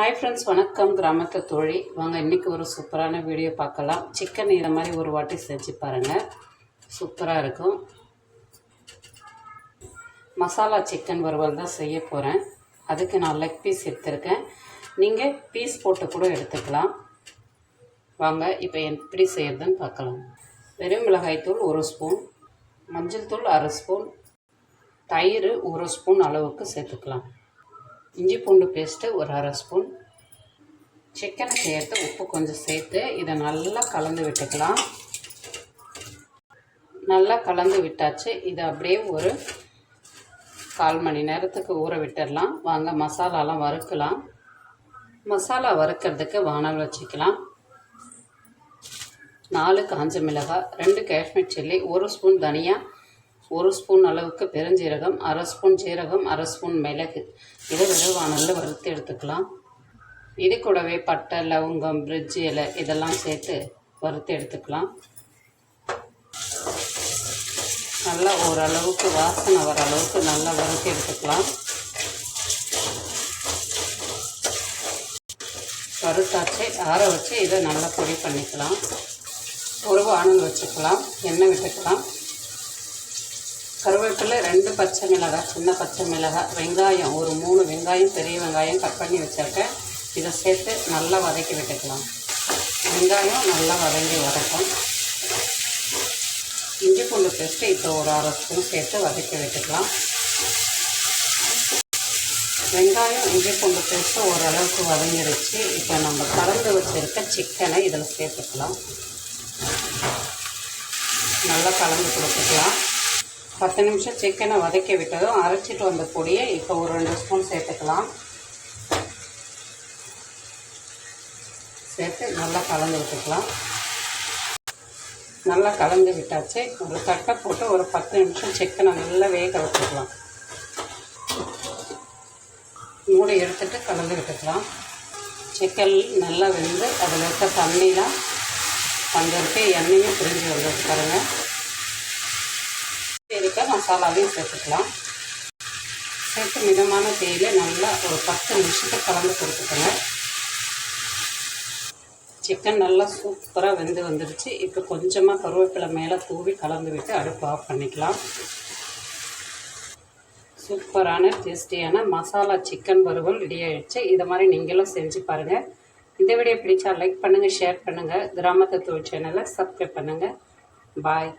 Hi friends வணக்கம். கிராமத்து தோழி. வாங்க இன்றைக்கி ஒரு சூப்பரான வீடியோ பார்க்கலாம். சிக்கன் இதை மாதிரி ஒரு வாட்டி செஞ்சு பாருங்கள் சூப்பராக இருக்கும். மசாலா சிக்கன் வறுவல் தான் செய்ய போகிறேன் அதுக்கு நான் லெக் பீஸ் எடுத்திருக்கேன். நீங்கள் பீஸ் போட்டு கூட எடுத்துக்கலாம். வாங்க இப்போ எப்படி செய்கிறதுன்னு பார்க்கலாம். வெறும் மிளகாய்த்தூள் ஒரு ஸ்பூன் மஞ்சள் தூள் அரை ஸ்பூன் தயிர் ஒரு ஸ்பூன் அளவுக்கு சேர்த்துக்கலாம். இஞ்சி பூண்டு பேஸ்ட்டு ஒரு அரை ஸ்பூன். சிக்கனை சேர்த்து உப்பு கொஞ்சம் சேர்த்து இதை நல்லா கலந்து விட்டுக்கலாம். நல்லா கலந்து விட்டாச்சு. இதை அப்படியே ஒரு கால் மணி நேரத்துக்கு ஊற விட்டுடலாம். வாங்க மசாலாலாம் வறுக்கலாம். மசாலா வறுக்கிறதுக்கு வானல் வச்சுக்கலாம். நாலு காஞ்ச மிளகாய் ரெண்டு காஷ்மீர் சில்லி ஒரு ஸ்பூன் தனியாக ஒரு ஸ்பூன் அளவுக்கு பெருஞ்சீரகம் அரை ஸ்பூன் ஜீரகம் அரை ஸ்பூன் மிளகு. இதை விடவானலில் வறுத்து எடுத்துக்கலாம். இது கூடவே பட்டை லவங்கம் பிரிட்ஜ் இலை இதெல்லாம் சேர்த்து வறுத்து எடுத்துக்கலாம். நல்லா ஓரளவுக்கு வாசனை வர அளவுக்கு நல்லா வறுத்து எடுத்துக்கலாம். வறுத்தாச்சு. ஆற வச்சு இதை நல்லா பொடி பண்ணிக்கலாம். ஒரு வானல் வச்சுக்கலாம். எண்ணெய் விட்டுக்கலாம். கருவேப்பிலை ரெண்டு பச்சை மிளகாய் சின்ன பச்சை மிளகாய் வெங்காயம் ஒரு மூணு வெங்காயம் பெரிய வெங்காயம் கட் பண்ணி வச்சுருக்கேன். இதை சேர்த்து நல்லா வதக்கி விட்டுக்கலாம். வெங்காயம் நல்லா வதங்கி வரட்டும். இஞ்சி பூண்டு பேஸ்ட்டு இப்போ ஒரு அரை ஸ்பூன் சேர்த்து வதக்கி விட்டுக்கலாம். வெங்காயம் இஞ்சி பூண்டு பேஸ்ட்டு ஓரளவுக்கு வதங்கிடுச்சு இப்போ நம்ம கலந்து வச்சுருக்க சிக்கனை இதில் சேர்த்துக்கலாம். நல்லா கலந்து கொடுத்துக்கலாம். பத்து நிமிஷம் சிக்கனை வதக்கி விட்டதும் அரைச்சிட்டு வந்த பொடியை இப்போ ஒரு ரெண்டு ஸ்பூன் சேர்த்துக்கலாம். சேர்த்து நல்லா கலந்து விட்டுக்கலாம். நல்லா கலந்து விட்டாச்சு. ஒரு தட்டை போட்டு ஒரு பத்து நிமிஷம் சிக்கனை நல்லா வேக வச்சுக்கலாம். மூடி எடுத்துட்டு கலந்து விட்டுக்கலாம். சிக்கன் நல்லா வெந்து அதில் இருக்க தண்ணிலாம் கொஞ்சம் இருக்க எண்ணெயும் பிரிஞ்சு வந்துட்டு பாருங்கள் இருக்க மசாலாவையும் சேர்த்துக்கலாம். சேர்த்து மிதமான தேயில நல்லா ஒரு பத்து நிமிஷத்துக்கு கலந்து கொடுத்துக்கோங்க. சிக்கன் நல்லா சூப்பராக வெந்து வந்துடுச்சு இப்போ கொஞ்சமாக கருவேப்பிலை மேலே தூவி கலந்து விட்டு அடுப்பு ஆஃப் பண்ணிக்கலாம். சூப்பரான டேஸ்டியான மசாலா சிக்கன் வறுவல் ரெடி ஆகிடுச்சு இதை மாதிரி நீங்களும் செஞ்சு பாருங்கள் இந்த வீடியோ பிடிச்சா லைக் பண்ணுங்கள் ஷேர் பண்ணுங்கள் கிராமத்து தொழில் சேனலை சப்ஸ்கிரைப் பண்ணுங்கள் பாய்